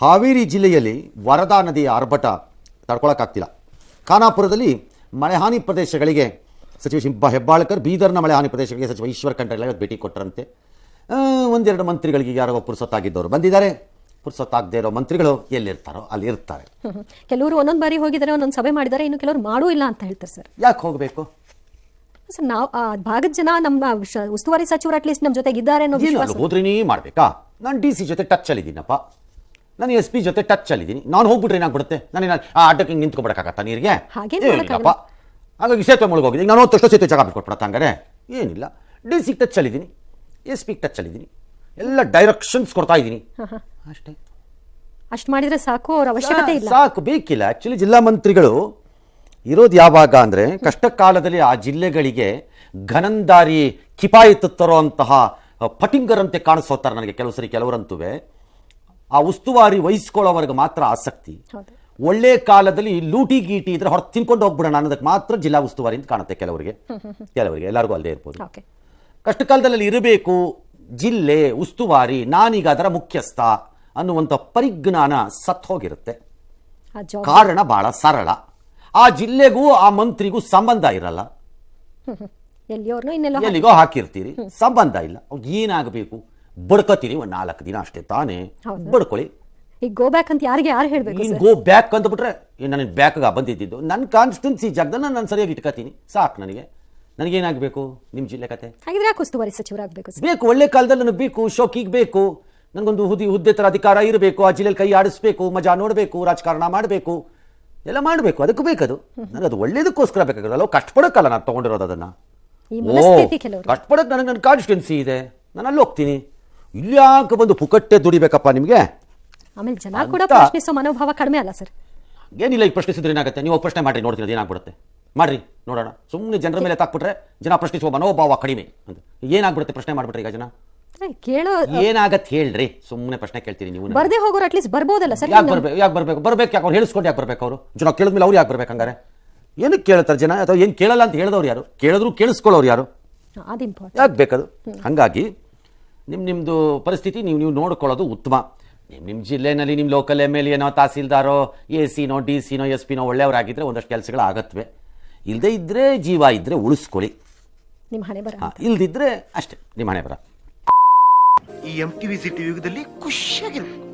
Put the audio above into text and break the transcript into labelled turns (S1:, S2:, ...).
S1: ಹಾವೇರಿ ಜಿಲ್ಲೆಯಲ್ಲಿ ವರದಾ ನದಿಯ ಆರ್ಭಟ ತಡ್ಕೊಳಕ್ಕಾಗ್ತಿಲ್ಲ. ಖಾನಾಪುರದಲ್ಲಿ ಮಳೆಹಾನಿ ಪ್ರದೇಶಗಳಿಗೆ ಸಚಿವ ಶಿಂಪ ಹೆಬ್ಬಾಳ್ಕರ್ ಬೀದರ್ನ ಮಳೆಹಾನಿ ಪ್ರದೇಶಗಳಿಗೆ ಸಚಿವ ಈಶ್ವರ್ ಖಂಡ್ರೆ ಭೇಟಿ ಕೊಟ್ಟರಂತೆ ಒಂದೆರಡು ಮಂತ್ರಿಗಳಿಗೆ ಯಾರೋ ಪುರ್ಸೊತ್ತಾಗಿದ್ದವರು ಬಂದಿದ್ದಾರೆ. ಪುರ್ಸೊತ್ತಾಗದೇ ಇರೋ ಮಂತ್ರಿಗಳು ಎಲ್ಲಿರ್ತಾರೋ ಅಲ್ಲಿ ಇರ್ತಾರೆ.
S2: ಕೆಲವರು ಒಂದೊಂದು ಬಾರಿ ಹೋಗಿದ್ದಾರೆ ಒಂದೊಂದು ಸಭೆ ಮಾಡಿದ್ದಾರೆ ಇನ್ನು ಕೆಲವರು ಮಾಡೂ ಇಲ್ಲ ಅಂತ ಹೇಳ್ತಾರೆ ಸರ್.
S1: ಯಾಕೆ ಹೋಗಬೇಕು?
S2: ಸರ್ ನಾವು ಆ ಭಾಗದ ಜನ ನಮ್ಮ ಉಸ್ತುವಾರಿ ಸಚಿವರು ಅಟ್ಲೀಸ್ಟ್ ನಮ್ಮ ಜೊತೆಗಿದ್ದಾರೆ ಅನ್ನೋ ವಿಶ್ವಾಸ
S1: ಹೋದ್ರೇನೇ ಮಾಡಬೇಕಾ? ನಾನು ಡಿ ಸಿ ಜೊತೆ ಟಚ್ಚಲ್ಲಿದ್ದೀನಪ್ಪ ನಾನು ಎಸ್ ಪಿ ಜೊತೆ ಟಚ್ಚಲ್ಲಿದ್ದೀನಿ ನಾನು ಹೋಗ್ಬಿಟ್ರೆ ಏನಾಗ್ಬಿಡುತ್ತೆ? ನಾನು ಆ ಅಡ್ಡಕ್ಕೆ ನಿಂತ್ಕೊಬಿಡಕ್ಕಾಗತ್ತಾ ನೀರಿಗೆ? ಏನಿಲ್ಲಪ್ಪ. ಹಾಗಾಗಿ ಸೇತುವೆ ಮುಳುಗೋಗಿದ್ದೀನಿ ನಾನು ಹೋದ ತಕ್ಷಣ ಸೇತುವೆ ಜಾಗ ಬಿಟ್ಕೊಟ್ಬಿಡತ್ತ ಹಂಗಾರೆ. ಏನಿಲ್ಲ. ಡಿ ಸಿಗೆ ಟಚ್ಚಲ್ಲಿದ್ದೀನಿ ಎಸ್ ಪಿಗೆ ಟಚ್ಚಲ್ಲಿದ್ದೀನಿ ಎಲ್ಲ ಡೈರೆಕ್ಷನ್ಸ್ ಕೊಡ್ತಾ ಇದ್ದೀನಿ. ಅಷ್ಟೇ.
S2: ಅಷ್ಟು ಮಾಡಿದ್ರೆ ಸಾಕು ಅವ್ರ ಅವಶ್ಯಕತೆ ಇಲ್ಲ.
S1: ಸಾಕು. ಬೇಕಿಲ್ಲ. ಆ್ಯಕ್ಚುಲಿ ಜಿಲ್ಲಾ ಮಂತ್ರಿಗಳು ಇರೋದು ಯಾವಾಗ ಅಂದ್ರೆ ಕಷ್ಟ ಕಾಲದಲ್ಲಿ ಆ ಜಿಲ್ಲೆಗಳಿಗೆ ಘನಂದಾರಿ ಕಿಪಾಯಿತು ತರುವಂತಹ ಪಟಿಂಗರಂತೆ ಕಾಣಿಸೋತಾರೆ ನನಗೆ ಕೆಲವು ಸರಿ ಕೆಲವರಂತುವೆ. ಆ ಉಸ್ತುವಾರಿ ವಹಿಸ್ಕೊಳ್ಳೋವರೆಗೆ ಮಾತ್ರ ಆಸಕ್ತಿ. ಒಳ್ಳೆ ಕಾಲದಲ್ಲಿ ಲೂಟಿ ಗೀಟಿ ಇದ್ರೆ ಹೊರ ತಿನ್ಕೊಂಡು ಹೋಗ್ಬಿಡೋಣ ಅನ್ನೋದಕ್ಕೆ ಮಾತ್ರ ಜಿಲ್ಲಾ ಉಸ್ತುವಾರಿ ಅಂತ ಕಾಣುತ್ತೆ ಕೆಲವರಿಗೆ. ಕೆಲವರಿಗೆ ಎಲ್ಲರಿಗೂ ಅಲ್ಲೇ ಇರ್ಬೋದು. ಕಷ್ಟ ಕಾಲದಲ್ಲಿ ಇರಬೇಕು ಜಿಲ್ಲೆ ಉಸ್ತುವಾರಿ ನಾನೀಗ ಅದರ ಮುಖ್ಯಸ್ಥ ಅನ್ನುವಂಥ ಪರಿಜ್ಞಾನ ಸತ್ ಹೋಗಿರುತ್ತೆ. ಕಾರಣ ಬಹಳ ಸರಳ. ಆ ಜಿಲ್ಲೆಗೂ ಆ ಮಂತ್ರಿಗೂ ಸಂಬಂಧ ಇರಲ್ಲ. ಎಲ್ಲಿಗೋ ಹಾಕಿರ್ತೀರಿ. ಸಂಬಂಧ ಇಲ್ಲ. ಏನಾಗಬೇಕು? ಬಡ್ಕೋತೀರಿ ಒಂದು ನಾಲ್ಕು ದಿನ ಅಷ್ಟೇ ತಾನೇ. ಬಡ್ಕೊಳ್ಳಿ.
S2: ಈಗ ಗೋ ಬ್ಯಾಕ್ ಅಂತ ಯಾರಿಗೆ ಯಾರು ಹೇಳಬೇಕು
S1: ನೀನು ಗೋ ಬ್ಯಾಕ್ ಅಂದ್ಬಿಟ್ರೆ ನನಗೆ ಬ್ಯಾಕ್ಗೆ ಬಂದಿದ್ದು ನನ್ನ ಕಾನ್ಸ್ಟೆನ್ಸಿ ಜಾಗದಲ್ಲಿ ನಾನು ಸರಿಯಾಗಿ ಇಟ್ಕೋತೀನಿ ಸಾಕು ನನಗೆ. ನನಗೇನಾಗಬೇಕು ನಿಮ್ಮ ಜಿಲ್ಲೆ ಕತೆ?
S2: ಹಾಗಿದ್ರೆ ಯಾಕೆ ಉಸ್ತುವಾರಿ ಸಚಿವರಾಗಬೇಕು
S1: ಬೇಕು ಒಳ್ಳೆ ಕಾಲದಲ್ಲಿ ನನಗೆ ಬೇಕು ಶೋಕಿಗೆ ಬೇಕು. ನನಗೊಂದು ಹುದಿ ಹುದ್ದೆ ಥರ ಅಧಿಕಾರ ಇರಬೇಕು ಆ ಜಿಲ್ಲೆಯಲ್ಲಿ ಕೈ ಆಡಿಸ್ಬೇಕು ಮಜಾ ನೋಡಬೇಕು ರಾಜಕಾರಣ ಮಾಡಬೇಕು. ಎಲ್ಲ ಮಾಡಬೇಕು ಅದಕ್ಕೂ ಬೇಕದು. ನನಗೆ ಅದು ಒಳ್ಳೇದಕ್ಕೋಸ್ಕರ ಬೇಕಾಗಿರೋದು. ಅಲ್ಲೋ ಕಷ್ಟಪಡೋಕ್ಕಲ್ಲ ನಾನು ತೊಗೊಂಡಿರೋದು ಅದನ್ನು. ಓ ಕಷ್ಟಪಡಕ್ಕೆ ನನಗೆ ನನ್ನ ಕಾನ್ಸ್ಟಿಟ್ಯೂನ್ಸಿ ಇದೆ. ನಾನು ಅಲ್ಲಿ ಹೋಗ್ತೀನಿ ಇಲ್ಲಿ ಯಾಕೆ ಬಂದು ಪುಕಟ್ಟೆ ದುಡಿಬೇಕಪ್ಪ ನಿಮಗೆ?
S2: ಆಮೇಲೆ ಜನ ಕೂಡ
S1: ಅಂತ-
S2: ಪ್ರಶ್ನಿಸೋ ಮನೋಭಾವ ಕಡಿಮೆ ಅಲ್ಲ ಸರ್.
S1: ಏನಿಲ್ಲ ಈಗ ಪ್ರಶ್ನಿಸಿದ್ರೆ ಏನಾಗುತ್ತೆ? ನೀವು ಪ್ರಶ್ನೆ ಮಾಡಿ ನೋಡ್ತೀರ ಅದು ಏನಾಗ್ಬಿಡುತ್ತೆ ಮಾಡ್ರಿ ನೋಡೋಣ. ಸುಮ್ಮನೆ ಜನರ ಮೇಲೆ ತಾಕ್ಬಿಟ್ರೆ ಜನ ಪ್ರಶ್ನಿಸುವ ಮನೋಭಾವ ಕಡಿಮೆ ಅಂತ. ಏನಾಗ್ಬಿಡುತ್ತೆ ಪ್ರಶ್ನೆ ಮಾಡ್ಬಿಟ್ರೆ ಈಗ ಜನ?
S2: ಕೇಳೋ
S1: ಏನಾಗತ್ತೆ ಹೇಳ್ರಿ. ಸುಮ್ಮನೆ ಪ್ರಶ್ನೆ ಕೇಳ್ತೀರಿ ನೀವು.
S2: ಬರ್ದೇ ಹೋಗೋರು ಅಟ್ಲೀಸ್ಟ್ ಬರ್ಬೋದಲ್ಲ ಸರ್
S1: ಯಾಕೆ ಬರ್ಬೇಕು ಯಾಕೆ ಬರ್ಬೇಕು? ಬರ್ಬೇಕು ಯಾಕೆ ಅವ್ರು? ಹೇಳಿಸ್ಕೊಂಡು ಯಾಕೆ ಬರ್ಬೇಕು ಅವರು? ಜನ ಕೇಳಿದ್ಮೇಲೆ ಅವ್ರು ಯಾಕೆ ಬರ್ಬೇಕು ಹಂಗಾರೆ? ಏನಕ್ಕೆ ಕೇಳ್ತಾರೆ ಜನ? ಅಥವಾ ಏನು ಕೇಳಲ್ಲ ಅಂತ ಹೇಳಿದವ್ರು ಯಾರು? ಕೇಳಿದ್ರು ಕೇಳಿಸ್ಕೊಳ್ಳೋರು ಯಾರು?
S2: ಅದು ಇಂಪಾರ್ಟೆಂಟ್
S1: ಯಾಕೆ ಬೇಕದು? ಹಾಗಾಗಿ ನಿಮ್ಮ ನಿಮ್ಮದು ಪರಿಸ್ಥಿತಿ ನೀವು ನೀವು ನೋಡ್ಕೊಳ್ಳೋದು ಉತ್ತಮ. ನಿಮ್ಮ ನಿಮ್ಮ ಜಿಲ್ಲೆನಲ್ಲಿ ನಿಮ್ಮ ಲೋಕಲ್ ಎಂ ಎಲ್ ಎನೋ ತಹಸೀಲ್ದಾರೋ ಎ ಸಿನೋ ಡಿ ಸಿನೋ ಎಸ್ ಪಿನೋ ಒಳ್ಳೆಯವರಾಗಿದ್ದರೆ ಒಂದಷ್ಟು ಕೆಲಸಗಳು ಆಗತ್ವೆ. ಇಲ್ಲದೇ ಇದ್ದರೆ ಜೀವ ಇದ್ದರೆ ಉಳಿಸ್ಕೊಳ್ಳಿ.
S2: ನಿಮ್ಮ ಹಣೆ ಬರ
S1: ಹಾಂ ಇಲ್ದಿದ್ರೆ ಅಷ್ಟೇ ನಿಮ್ಮ ಹಣೆ ಬರ.
S3: ಈ ಎಂ ಟಿವಿ ಸಿಟಿ ಯುಗದಲ್ಲಿ ಖುಷಿಯಾಗಿರ್ಬೇಕು.